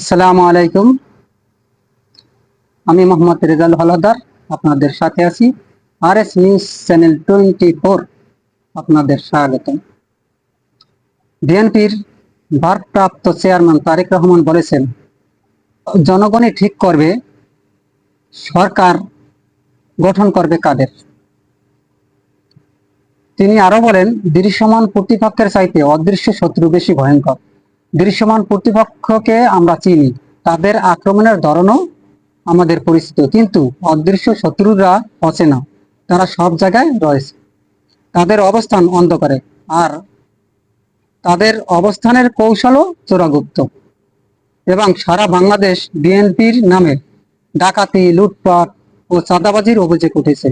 আসসালামু আলাইকুম। আমি মোহাম্মদ রেজাল হলাদার, আপনাদের সাথে আছি। R S news channel twenty four, আপনাদের স্বাগতম। বিএনপির ভারপ্রাপ্ত চেয়ারম্যান তারেক রহমান বলেছেন, জনগণই ঠিক করবে, সরকার গঠন করবে কাদের। তিনি আরও বলেন, দৃশ্যমান প্রতিপক্ষের চাইতে অদৃশ্য শত্রু বেশি ভয়ঙ্কর। দৃশ্যমান প্রতিপক্ষকে আমরা চিনি। তাদের আক্রমণের ধরনও আমাদের পরিচিত, কিন্তু অদৃশ্য শত্রুরা অচেনা তারা সব জায়গায় রয়েছে। তাদের অবস্থান অন্ধকারে, আর তাদের অবস্থানের কৌশলও চোরাগুপ্ত। এবং সারা বাংলাদেশ বিএনপির নামে ডাকাতি, লুটপাট ও চাঁদাবাজির অভিযোগ উঠেছে।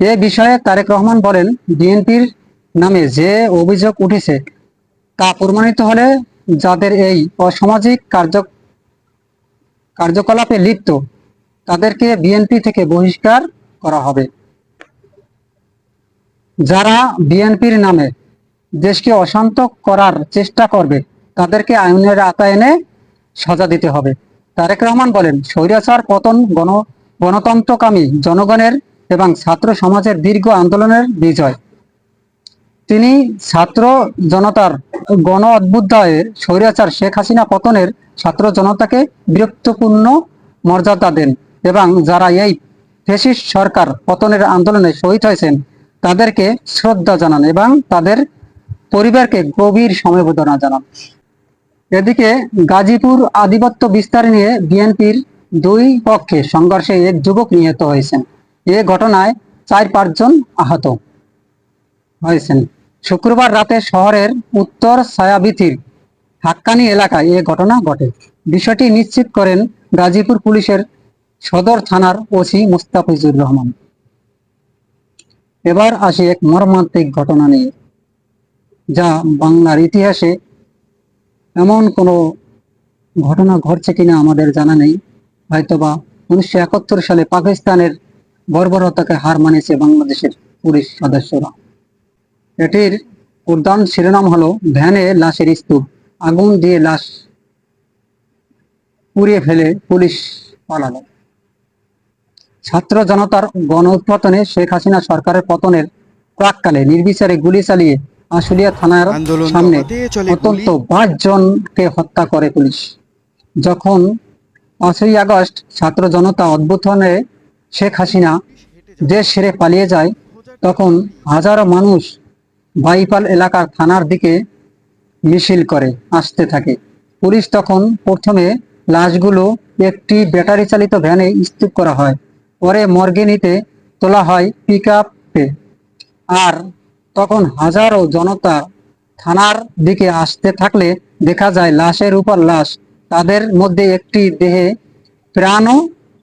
এ বিষয়ে তারেক রহমান বলেন, বিএনপির নামে যে অভিযোগ উঠেছে তা প্রমাণিত হলে যাদের এই অসামাজিক কার্য, কার্যকলাপে লিপ্ত, তাদেরকে বিএনপি থেকে বহিষ্কার করা হবে। যারা বিএনপির নামে দেশকে অশান্ত করার চেষ্টা করবে, তাদেরকে আইনের আওতায় এনে সাজা দিতে হবে। তারেক রহমান বলেন, স্বৈরাচার পতন গণ, গণতন্ত্রকামী জনগণের এবং ছাত্র সমাজের দীর্ঘ আন্দোলনের বিজয়। তিনি ছাত্র জনতার গণ অভ্যুদয়ের স্বৈরাচার শেখ হাসিনা পতনের ছাত্র জনতাকে বিরক্তপূর্ণ মর্যাদা দেন এবং যারা এই ফেসিস্ট সরকার পতনের আন্দোলনে শহীদ হয়েছেন, তাদেরকে শ্রদ্ধা জানান এবং তাদের পরিবারকে গভীর সমবেদনা জানান। এদিকে গাজীপুর আধিপত্য বিস্তার নিয়ে বিএনপির দুই পক্ষে সংঘর্ষে এক যুবক নিহত হয়েছেন। এ ঘটনায় চার পাঁচজন আহত। হয়েছেন। শুক্রবার রাতে শহরের উত্তর ছায়াবিথির হাক্কানি এলাকায় এ ঘটনা ঘটে। বিষয়টি নিশ্চিত করেন গাজীপুর পুলিশের সদর থানার ওসি মুস্তাফিজুর রহমান। এবার আসি এক মর্মান্তিক ঘটনা নিয়ে, যা বাংলার ইতিহাসে এমন কোনো ঘটনা ঘটছে কিনা আমাদের জানা নেই। হয়তোবা উনিশশো একাত্তর সালে পাকিস্তানের বর্বরতাকে হার মানিয়েছে বাংলাদেশের পুলিশ সদস্যরা। এটির উদ্যান শিরোনাম হলো ভ্যানে লাশের স্তূপ। আগুন দিয়ে লাশ পুড়িয়ে ফেলে পুলিশ পালালো। ছাত্র জনতার গণ উৎপাদনে শেখ হাসিনা সরকারের পতনের প্রাককালে নির্বিচারে গুলি চালিয়ে আশুলিয়া থানার সামনে অত্যন্ত পাঁচ জনকে হত্যা করে পুলিশ। যখন পাঁচই আগস্ট ছাত্র জনতা অভ্যুত্থানে শেখ হাসিনা দেশ সেরে পালিয়ে যায় তখন হাজারো মানুষ বাইপাল এলাকার থানার দিকে মিছিল করে, আসতে থাকে। পুলিশ তখন প্রথমে লাশগুলো একটি ব্যাটারি চালিত ভ্যানে স্তূপ করা হয়, পরে মর্গে নিতে তোলা হয় পিক আর তখন হাজারো জনতা থানার দিকে আসতে থাকলে দেখা যায় লাশের উপর লাশ, তাদের মধ্যে একটি দেহে প্রাণও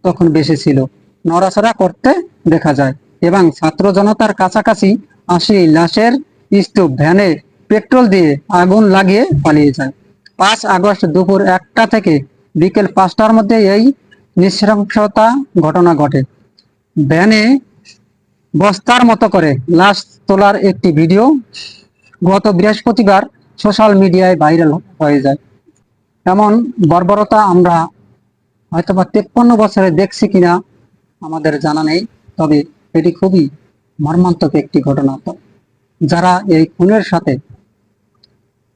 তখন বেশি ছিল। নড়াচড়া করতে দেখা যায় এবং ছাত্র জনতার কাছাকাছি আসি লাশের স্তূপ ভ্যানে পেট্রোল দিয়ে আগুন লাগিয়ে পালিয়ে যায় পাঁচ আগস্ট দুপুর একটা থেকে বিকেল পাঁচটার মধ্যে এই নৃশংসতা ঘটনা ঘটে। ভ্যানে বস্তার মতো করে লাশ তোলার একটি ভিডিও গত বৃহস্পতিবার সোশ্যাল মিডিয়ায় ভাইরাল হয়ে যায়। এমন বর্বরতা আমরা হয়তোবা তেপ্পান্ন বছরে দেখছি কিনা আমাদের জানা নেই, তবে এটি খুবই মর্মান্তক একটি ঘটনা। যারা এই খুনের সাথে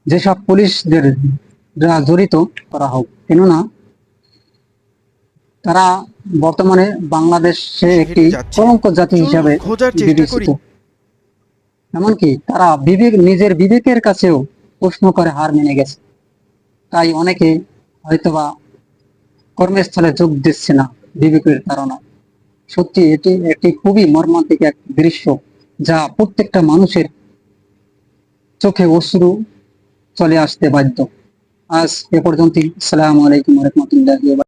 যেসব পুলিশদের জড়িত করা হোক কেননা তারা বর্তমানে বাংলাদেশে একটি কলঙ্ক জাতি হিসাবে বিবেচিত। এমনকি তারা বিবেক নিজের বিবেকের কাছেও প্রশ্ন করে হার মেনে গেছে। তাই অনেকে হয়তোবা কর্মস্থলে যোগ দিচ্ছে না বিবেকের ধারণা সত্যি এটি একটি খুবই মর্মান্তিক এক দৃশ্য যা প্রত্যেকটা মানুষের চোখে অশ্রু চলে আসতে বাধ্য। আজ এ পর্যন্তই। সালাম আলাইকুম রহমতুল্লাহ